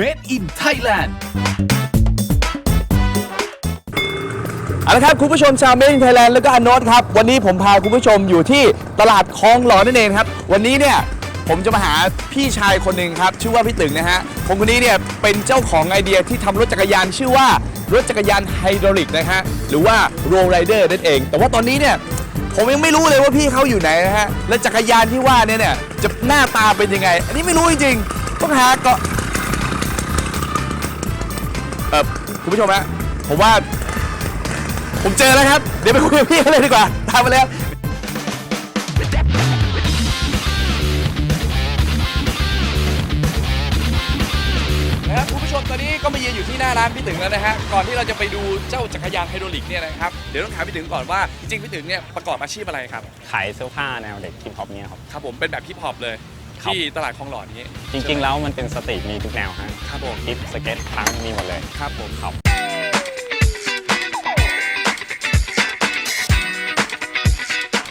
Made in Thailand เอาละครับคุณผู้ชมชาวเมนไทยแลนด์แล้วก็อนโนตครับ วันนี้ผมพาคุณผู้ชมอยู่ที่ตลาดคลองหลอนั่นเองครับ วันนี้เนี่ยผมจะมาหาพี่ชายคนหนึ่งครับ ชื่อว่าพี่ตึงนะฮะคนคนนี้เนี่ยเป็นเจ้าของไอเดียที่ทำรถจักรยานชื่อว่ารถจักรยานไฮดรอลิกนะฮะหรือว่าโรลไรเดอร์นั่นเอง แต่ว่าตอนนี้เนี่ยผมยังไม่รู้เลยว่าพี่เขาอยู่ไหนนะฮะและจักรยานที่ว่าเนี่ยเนี่ยจะหน้าตาเป็นยังไง อันนี้ไม่รู้จริงๆต้องหาก็ เออคุณผู้ชมฮะผมว่า ผมเจอแล้วครับ เดี๋ยวไปคุยกับพี่เขาเลยดีกว่า ตามมาแล้วนะครับคุณผู้ชมตอนนี้ก็มายืนอยู่ที่หน้าร้านพี่ตึงแล้วนะฮะก่อนที่เราจะไปดูเจ้าจักรยานไฮดรอลิกเนี่ยนะครับเดี๋ยวต้องถามพี่ตึงก่อนว่าจริงๆพี่ตึงเนี่ยประกอบอาชีพอะไรครับขายเสื้อผ้าแนวเด็กฮิปฮอปเนี่ยครับครับผมเป็นแบบฮิปฮอปเลย ครับ ที่ตลาดคลองหลอดนี้จริงๆ แล้วมันเป็นสตรีทมีทุกแนวฮะครับผมฮิปสเก็ตพังมีหมดเลย ครับผมครับ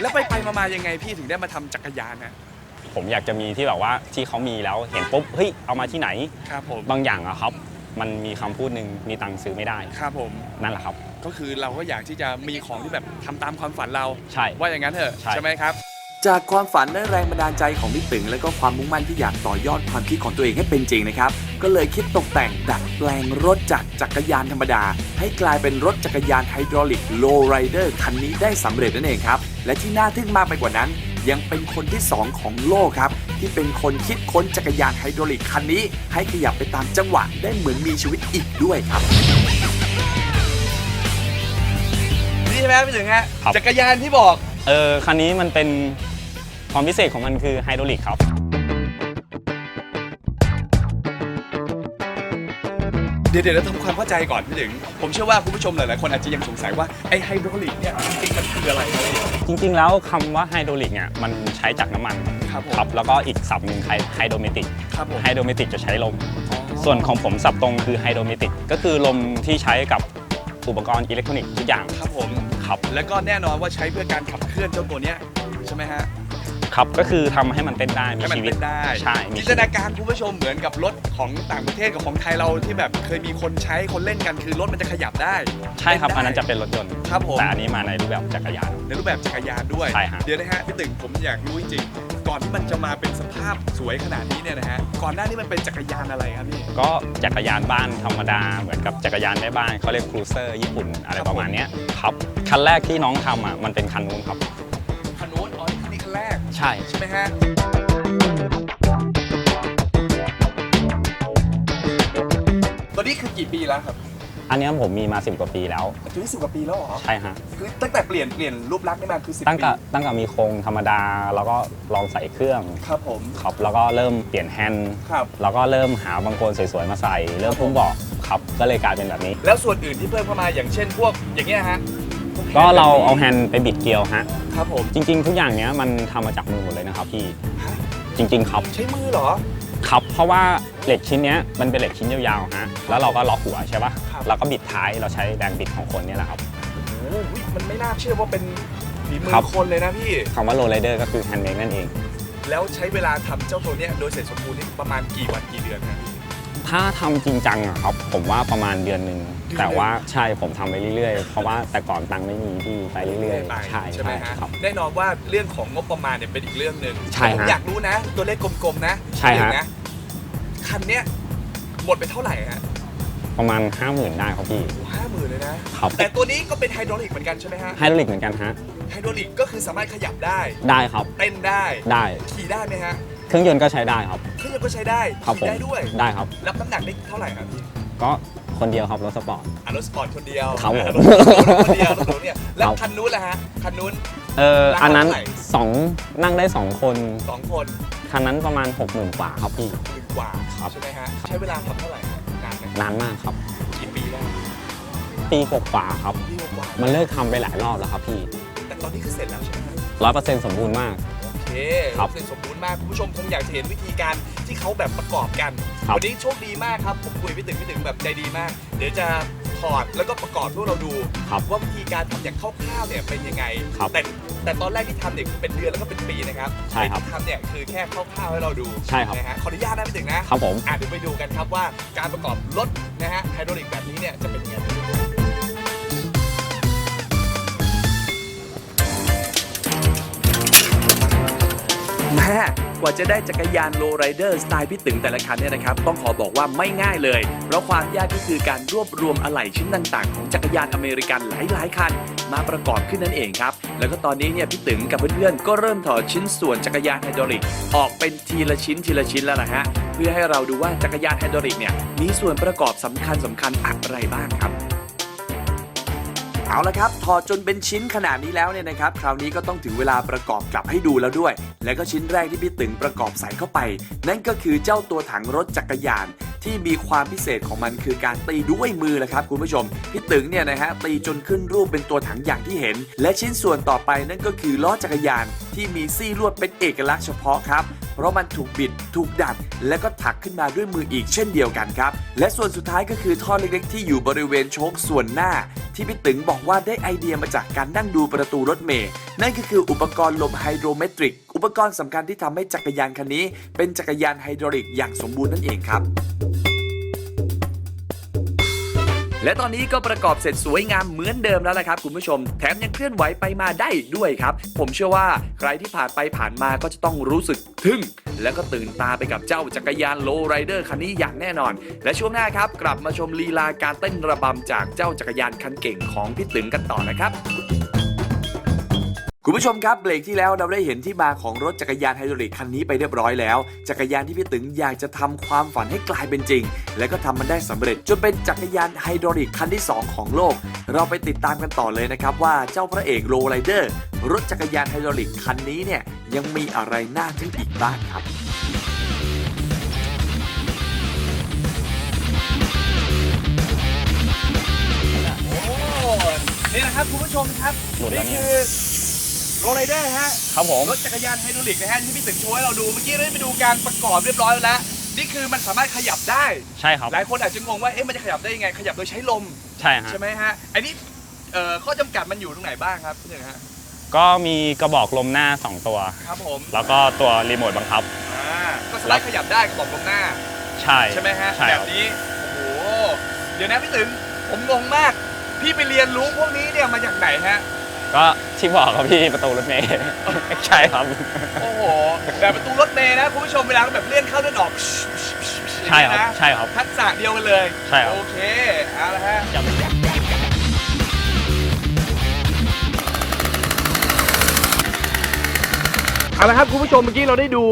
แล้วไปไปๆมาๆยังไงพี่ถึงได้มาทำจักรยานนะผมอยากจะมีที่แบบว่าที่เขามีแล้วเห็นปุ๊บเฮ้ยเอามาที่ไหน ครับผมบางอย่างอะครับ มันมีคำพูดหนึ่งมีตังค์ซื้อไม่ได้ ครับผมนั่นแหละครับ ก็คือเราก็อยากที่จะมีของที่แบบทำตามความฝันเรา ใช่ ว่าอย่างนั้นเถอะใช่ ไหมครับ จากความฝันและแรงบันดาลใจของพี่ตึงและก็ความมุ่งมั่นที่อยากต่อยอดความคิดของตัวเองให้เป็นจริงนะครับ ก็เลยคิดตกแต่งดัดแปลงรถจากจักรยานธรรมดา ให้กลายเป็นรถจักรยานไฮดรอลิกโลไรเดอร์คันนี้ได้สำเร็จนั่นเองครับ และที่น่าทึ่งมากไปกว่านั้น ยังเป็นคนที่ 2 ของโลกครับ ที่เป็นคนคิดค้นจักรยานไฮดรอลิกคันนี้ ให้ขยับไปตามจังหวะได้เหมือนมีชีวิตอีกด้วยครับนี่ใช่ไหมพี่ถึงฮะครับจักรยานที่บอก เออคันนี้มันเป็น ความพิเศษของมันคือไฮดรอลิกครับเดี๋ยวเดี๋ยวเราทำความเข้าใจก่อนพี่ถึง ผมเชื่อว่าคุณผู้ชมหลายๆคนอาจจะยังสงสัยว่าไอ้ไฮดรอลิกเนี่ยจริงๆมันคืออะไรครับพี่จริง ๆ แล้วคำว่าไฮดรอลิกเนี่ยมันใช้จากน้ำมันครับผมครับแล้วก็อีกศัพท์หนึ่งไฮโดรเมติกครับผมไฮโดรเมติกจะใช้ลม ส่วนของผมสับตรงคือไฮโดรเมติกก็คือลมที่ใช้กับอุปกรณ์อิเล็กทรอนิกส์ทุกอย่างครับผม ครับ แล้วก็แน่นอนว่าใช้เพื่อการขับเคลื่อนเจ้าตัวเนี้ยใช่ไหมฮะ ครับ ก็คือทำให้มันเต้นได้มีให้มันชีวิต เป็นได้ใช่มีจินชีตวิตนาการคุณผู้ชมเหมือนกับรถของต่างประเทศกับของไทยเราที่แบบเคยมีคนใช้คนเล่นกันคือรถมันจะขยับได้ใช่ครับเล่อันนั้นได้จะเป็นรถยนต์ ครับผม แต่อันนี้มาในรูปแบบจักรยาน ในรูปแบบจักรยานด้วย ใช่ฮะ เดี๋ยวนะฮะพี่ตึงผมอยากรู้จริงๆก่อนที่มันจะมาเป็นสภาพสวยขนาดนี้เนี่ยนะฮะก่อนหน้านี้มันเป็นจักรยานอะไรครับพี่ ก็จักรยานบ้านธรรมดา เหมือนกับจักรยานแม่บ้านเขาเรียกครูเซอร์ญี่ปุ่นอะไรครับประมาณเนี้ยครับคันแรกที่น้องทำอะมันเป็นคันนู้นครับ ใช่ ใช่ไหมฮะตัวนี้คือกี่ปีแล้วครับอันเนี้ยผมมีมา 10 กว่าปีแล้วตัวนี้สิบกว่าปีแล้วเหรอ ใช่ฮะ คือตั้งแต่เปลี่ยนเปลี่ยนรูปลักษณ์นี่มาคือสิบตั้งปี แต่ตั้งแต่มีโครงธรรมดา แล้วก็ลองใส่เครื่องครับผม ครับแล้วก็เริ่มเปลี่ยนแฮนด์ครับ แล้วก็เริ่มหาบางคนสวยๆ มาใส่ เริ่มพุ่งเบอกครับ ก็เลยกลายเป็นแบบนี้ แล้วส่วนอื่นที่เพิ่มเข้ามาอย่างเช่นพวกอย่างเงี้ยฮะพว ก็เราเอาแฮแฮนด์ไปบิดเกลียวฮะ ครับผม จริง ๆ ทุกอย่างเนี้ยมันทำมาจากมือหมดเลยนะครับพี่ จริง ๆ ครับ ใช้มือเหรอ ครับ เพราะว่าเหล็กชิ้นเนี้ยมันเป็นเหล็กชิ้นยาวๆฮะ แล้วเราก็ล็อกหัวใช่ปะครับ แล้วก็บิดท้าย เราใช้แรงบิดของคนเนี่ยแหละครับ โอ้โหมันไม่น่าเชื่อว่าเป็นฝีมือครับ คนเลยนะพี่ คำว่าโรลไรเดอร์ก็คือแฮนด์เมดนั่นเอง แล้วใช้เวลาทำเจ้าตัวเนี้ยโดยเสร็จสมบูรณ์นี่ประมาณกี่วันกี่เดือนนะพี่ ถ้าทำจริงจังอะครับผมว่าประมาณเดือนหนึ่งเดือนหนึ่งแต่ว่าใช่ผมทำไปเรื่อยๆ เพราะว่าแต่ก่อนตังค์ไม่มีที่ไปเรื่อยไปๆ ใช่ใช่ไหมใช่ฮะครับ แน่นอนว่าเรื่องของงบประมาณเนี่ยเป็นอีกเรื่องหนึ่งใช่ฮะผมอยากรู้นะ ตัวเลขกลมๆนะใช่ฮะ เดี๋ยวนะคันเนี้ยหมดไปเท่าไหร่ฮะประมาณ 5 0,000ได้ครับพี่ห้าหมื่นเลยนะ ครับแต่ตัวนี้ก็เป็นไฮดรอลิกเหมือนกันใช่ไหมฮะไฮดรอลิกเหมือนกันฮะไฮดรอลิกก็คือสามารถขยับได้ ได้ครับเต้นได้ ได้ขี่ได้ไหมฮะ เครื่องยนต์ก็ใช้ได้ครับ เครื่องยนต์ก็ใช้ได้ครับผขี่มได้ด้วย ได้ครับ รับน้ำหนักได้เท่าไหร่ครับพี่ก็คนเดียวครับรถสปอร์ต อะรถสปอร์ตคนเดียวครับผมอะรถสปอร์ตคนเดียวรถหรูเนี่ย แล้วครับ คันนู้นล่ะฮะ คันนู้น เออราคาอันนั้นเท่าไหร่2นั่งได้2คนสองคนคันนั้นประมาณ 60,000กว่าครับพี่ หนึ่งกว่าครับ ใช่ไหมฮะ ใช้เวลาทำเท่าไหร่ฮะนานไหมนานมากครับ กี่ปีได้ปีกว่าๆครับ ปีกว่ามันเลิกทำไปหลายรอบแล้วครับพี่แต่ตอนนี้คือเสร็จแล้วใช่ไหมฮะร้อยเปอร์เซ็นต์สมบูรณ์มาก โอเคครับเสร็จสมบูรณ์มากคุณผู้ชมคงอยากจะเห็นวิธีการที่เขาแบบประกอบกัน ครับ วันี้โชคดีมากครับผมคุยพี่ตึงพี่ตึงแบบใจดีมาก เดี๋ยวจะถอดแล้วก็ประกอบให้เราดู ครับ ว่าวิธีการทำอย่างคร่าวๆเนี่ยเป็นยังไง ครับแต่แต่ตอนแรกที่ทำเนี่ยคือเป็นเดือนแล้วก็เป็นปีนะครับใช่ครับที่ทำเนี่ยคือแค่คร่าวๆให้เราดูใช่ครับ นะฮะขออนุญาตนะพี่ตึงนะครับผม อะเดี๋ยวไปดูกันครับว่าการประกอบรถนะฮะไฮดรอลิกแบบนี้เนี่ยจะเป็นยังไง กว่าจะได้จักรยานโลไรเดอร์สไตล์พี่ตึงแต่ละคันเนี่ยนะครับ ต้องขอบอกว่าไม่ง่ายเลย เพราะความยากก็คือการรวบรวมอะไหล่ชิ้นต่างๆ ของจักรยานอเมริกันหลายๆคัน มาประกอบขึ้นนั่นเองครับ แล้วก็ตอนนี้เนี่ยพี่ตึงกับเพื่อนๆก็เริ่มถอดชิ้นส่วนจักรยานไฮดรอลิกออกเป็นทีละชิ้นทีละชิ้นแล้วนะฮะเพื่อให้เราดูว่าจักรยานไฮดรอลิกเนี่ยมีส่วนประกอบสำคัญสำคัญๆอะไรบ้างครับเอาละครับ อดจนเป็นชิ้นขนาดนี้แล้วเนี่ยนะครับ คราวนี้ก็ต้องถึงเวลาประกอบกลับให้ดูแล้วด้วย และก็ชิ้นแรกที่พี่ตึงประกอบใส่เข้าไป นั่นก็คือเจ้าตัวถังรถจักรยาน ที่มีความพิเศษของมันคือการตีด้วยมือแหละครับคุณผู้ชมพี่ตึงเนี่ยนะฮะตีจนขึ้นรูปเป็นตัวถังอย่างที่เห็น และชิ้นส่วนต่อไปนั่นก็คือล้อจักรยาน ที่มีซี่ลวดเป็นเอกลักษณ์เฉพาะครับเพราะมันถูกบิด ถูกดัด และก็ถักขึ้นมาด้วยมืออีกเช่นเดียวกันครับ และส่วนสุดท้ายก็คือท่อเล็กๆ ที่อยู่บริเวณโชคส่วนหน้า ที่พี่ตึงบอกว่าได้ไอเดียมาจากการนั่งดูประตูรถเมล์นั่นก็คืออุปกรณ์ลมไฮโดรเมตริก อุปกรณ์สำคัญที่ทำให้จักรยานคันนี้ เป็นจักรยานไฮดรอลิกอย่างสมบูรณ์นั่นเองครับและตอนนี้ก็ประกอบเสร็จสวยงามเหมือนเดิมแล้วละครับคุณผู้ชม แถมยังเคลื่อนไหวไปมาได้ด้วยครับ ผมเชื่อว่าใครที่ผ่านไปผ่านมาก็จะต้องรู้สึกทึ่ง และก็ตื่นตาไปกับเจ้าจักรยานโลไรเดอร์คันนี้อย่างแน่นอน และช่วงหน้าครับ กลับมาชมลีลาการเต้นระบำจากเจ้าจักรยานคันเก่งของพี่ตึงกันต่อนะครับ คุณผู้ชมครับเบรกที่แล้วเราได้เห็นที่มาของรถจักรยานไฮดรอลิกคันนี้ไปเรียบร้อยแล้ว จักรยานที่พี่ตึงอยากจะทำความฝันให้กลายเป็นจริง และก็ทำมันได้สำเร็จจนเป็นจักรยานไฮดรอลิกคันที่ 2 ของโลก เราไปติดตามกันต่อเลยนะครับว่าเจ้าพระเอกโรไรเดอร์รถจักรยานไฮดรอลิกคันนี้เนี่ยยังมีอะไรน่าทึ่งอีกบ้างครับโอ้นี่นะครับคุณผู้ชมครับหลุดแล้วนี่เนี่ยคือ โรลไรเดอร์ฮะครับผมรถจักรยานไฮดรอลิกนะฮะที่พี่ตึงโชว์ให้เราดูเมื่อกี้ได้ไปดูการประกอบเรียบร้อยแล้วนี่คือมันสามารถขยับได้ใช่ครับหลายคนอาจจะงงว่าเอ๊ะมันจะขยับได้ยังไง ขยับโดยใช้ลมใช่ฮะใช่ไหมฮะอันนี้เอ่อข้อจำกัดมันอยู่ตรงไหนบ้างครับพี่ตึงฮะก็มีกระบอกลมหน้า 2 ตัว ครับผมแล้วก็ตัวรีโมทบังคับอ่าก็สามารถขยับได้กระบอกลมหน้าใช่ใช่ไหมฮะใช่แบครับบนี้โอ้โหเดี๋ยวนะพี่ตึงผมงงมาก พี่ไปเรียนรู้พวกนี้เนี่ยมาจากไหนฮะ ก็ที่บอกครับพี่ประตูรถเมล์ใช่ครับ โอ้โหแบบประตูรถเมล์นะคุณผู้ชมเวลาแบบเลื่อนเข้าเลื่อนออกใช่ครับนะใช่ครับทักษะเดียวกันเลยใช่ครับโอเคเอาละฮะจะเอาละครับคุณผู้ชมเมื่อกี้เราได้ดู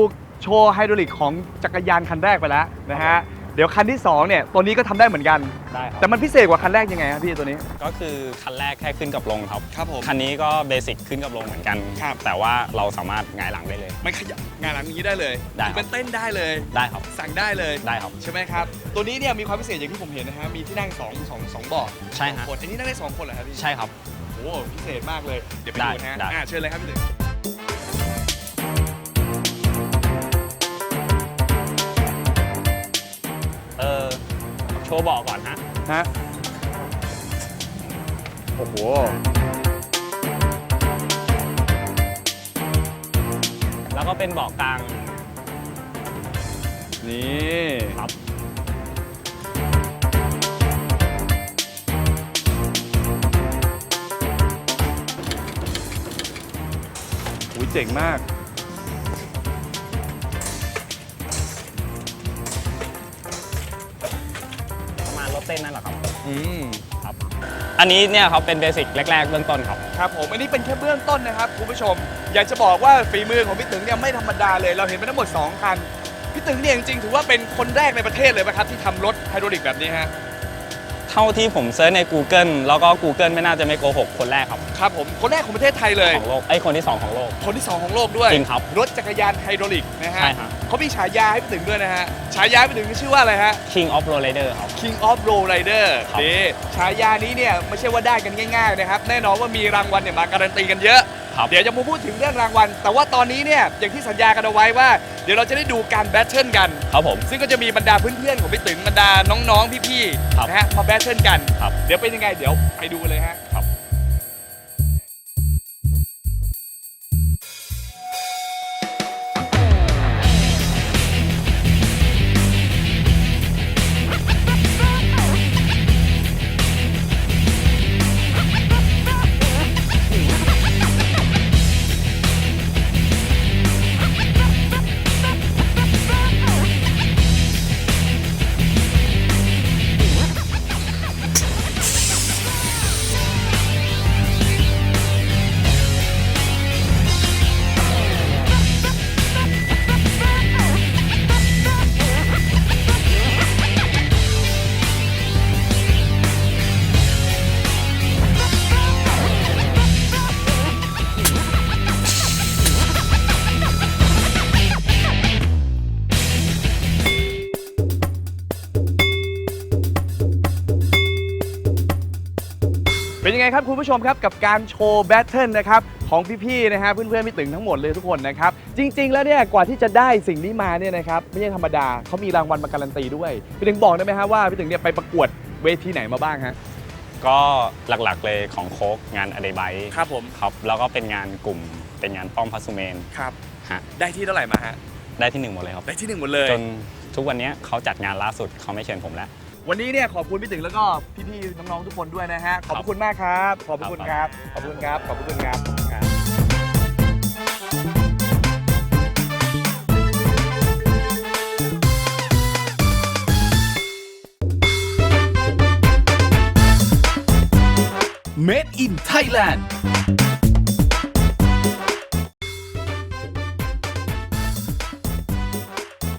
โชว์ไฮดรอลิกของจักรยานคันแรกไปแล้วนะฮะ เดี๋ยวคันที่สองเนี่ยตัวนี้ก็ทำได้เหมือนกัน ได้ครับแต่มันพิเศษกว่าคันแรกยังไงครับพี่ตัวนี้ ก็คือคันแรกแค่ขึ้นกับลงครับ ครับผม คันนี้ก็เบสิกขึ้นกับลงเหมือนกัน ครับ แต่ว่าเราสามารถหงายหลังได้เลยมันขยับงานหลังนี้ได้เลยได้ครับคือมันเต้นได้เลย ได้ครับ สั่งได้เลย ได้ครับ ใช่ไหมครับ ตัวนี้เนี่ยมีความพิเศษอย่างที่ผมเห็นนะฮะ มีที่นั่ง2 2 2เบาะใช่ฮะคนอันนี้นั่งได้ 2 คนเหรอครับพี่ใช่ครับ โอ้โหพิเศษมากเลย เดี๋ยวไปได้ดูนะฮะได้ อ่าเชิญเลยครับพี่ตึง โชว์เบอกก่อนฮะฮะโอ้โหแล้วก็เป็นเบาะกลาง นี่ครับ อุ้ยเจ๋งมาก ประมาณรถเต้นนั่นแหละครับ อืมครับ อันนี้เนี่ยเขาเป็นเบสิกแรก ๆ เบื้องต้นครับ ครับผมอันนี้เป็นแค่เบื้องต้นนะครับคุณผู้ชม อยากจะบอกว่าฝีมือของพี่ตึงเนี่ยไม่ธรรมดาเลย เราเห็นไปทั้งหมด 2 คัน พี่ตึงเนี่ยจริงๆถือว่าเป็นคนแรกในประเทศเลยไหมครับที่ทำรถไฮดรอลิกแบบนี้ฮะ เท่าที่ผมเซิร์ชใน Google แล้วก็ Google ไม่น่าจะไม่โกหกคนแรกครับ ครับผมคนแรกของประเทศไทยเลย ของโลกไอ้ยคนที่ 2 ของโลก คนที่ 2 ของโลกด้วย จริงครับรถจักรยานไฮดรอลิกนะฮะใช่ฮะเขามีฉายาให้พี่ตึงด้วยนะฮะฉายาให้พี่ตึงชื่อว่าอะไรฮะ King of Road Rider ครับ King of Road Rider ครับ นี่ฉายานี้เนี่ยไม่ใช่ว่าได้กันง่ายๆนะครับแน่นอนว่ามีรางวัลเนี่ยมาการันตีกันเยอะ ครับเดี๋ยวจะมาพูดถึงเรื่องรางวัล แต่ว่าตอนนี้เนี่ยอย่างที่สัญญากันเอาไว้ว่า เดี๋ยวเราจะได้ดูการแบทเทิลกัน ครับผม ซึ่งก็จะมีบรรดาเพื่อนๆของพี่ตึงบรรดาน้องๆพี่ครับๆนะฮะมาแบทเทิลกัน ครับ เดี๋ยวเป็นยังไงเดี๋ยวไปดูกันเลยฮะ ไงครับคุณผู้ชมครับกับการโชว์แบทเทิลนะครับของพี่ๆนะฮะเพื่อนๆพี่ตึงทั้งหมดเลยทุกคนนะครับจริง ๆ แล้วเนี่ยกว่าที่จะได้สิ่งนี้มาเนี่ยนะครับไม่ใช่ธรรมดาเขามีรางวัลมาการันตีด้วยพี่ตึงบอกได้ไหมฮะว่าพี่ตึงเนี่ยไปประกวดเวทีไหนมาบ้างฮะก็หลักๆเลยของโคกงานอเดไบครับผมครับแล้วก็เป็นงานกลุ่มเป็นงานป้อมพัสสุเมนครับฮะได้ที่เท่าไหร่มาฮะได้ที่หนึ่งหมดเลยครับได้ที่หนึ่งหมดเลยจนทุกวันนี้เขาจัดงานล่าสุดเขาไม่เชิญผมแล้ว วันนี้เนี่ยขอบคุณพี่ตึงแล้วก็พี่ๆน้องๆทุกคนด้วยนะฮะขอบพระคุณมากครับ ขอบพระคุณครับ ขอบพระคุณครับ ขอบพระคุณครับครับ Made in Thailand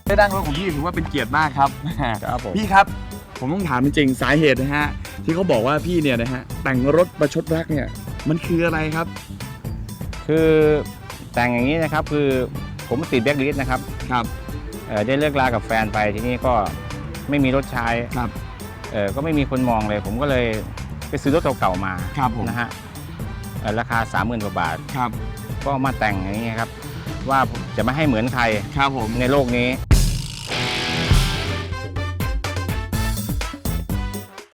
ได้นั่งรถของพี่ถือว่าเป็นเกียรติมากครับ ครับผม พี่ครับ ผมต้องถามจริงๆสาเหตุนะฮะที่เขาบอกว่าพี่เนี่ยนะฮะแต่งรถประชดรักเนี่ยมันคืออะไรครับ คือแต่งอย่างนี้นะครับคือผมติดแบ็กลิสต์นะครับครับเอ่อได้เลิกลากับแฟนไปทีนี้ก็ไม่มีรถใช้ครับเอ่อก็ไม่มีคนมองเลย ผมก็เลยไปซื้อรถเก่าๆมาครับผมนะฮะเอ่อราคา 30,000กว่าบาท ครับก็มาแต่งอย่างนี้ครับ ว่าจะไม่ให้เหมือนใครครับผมในโลกนี้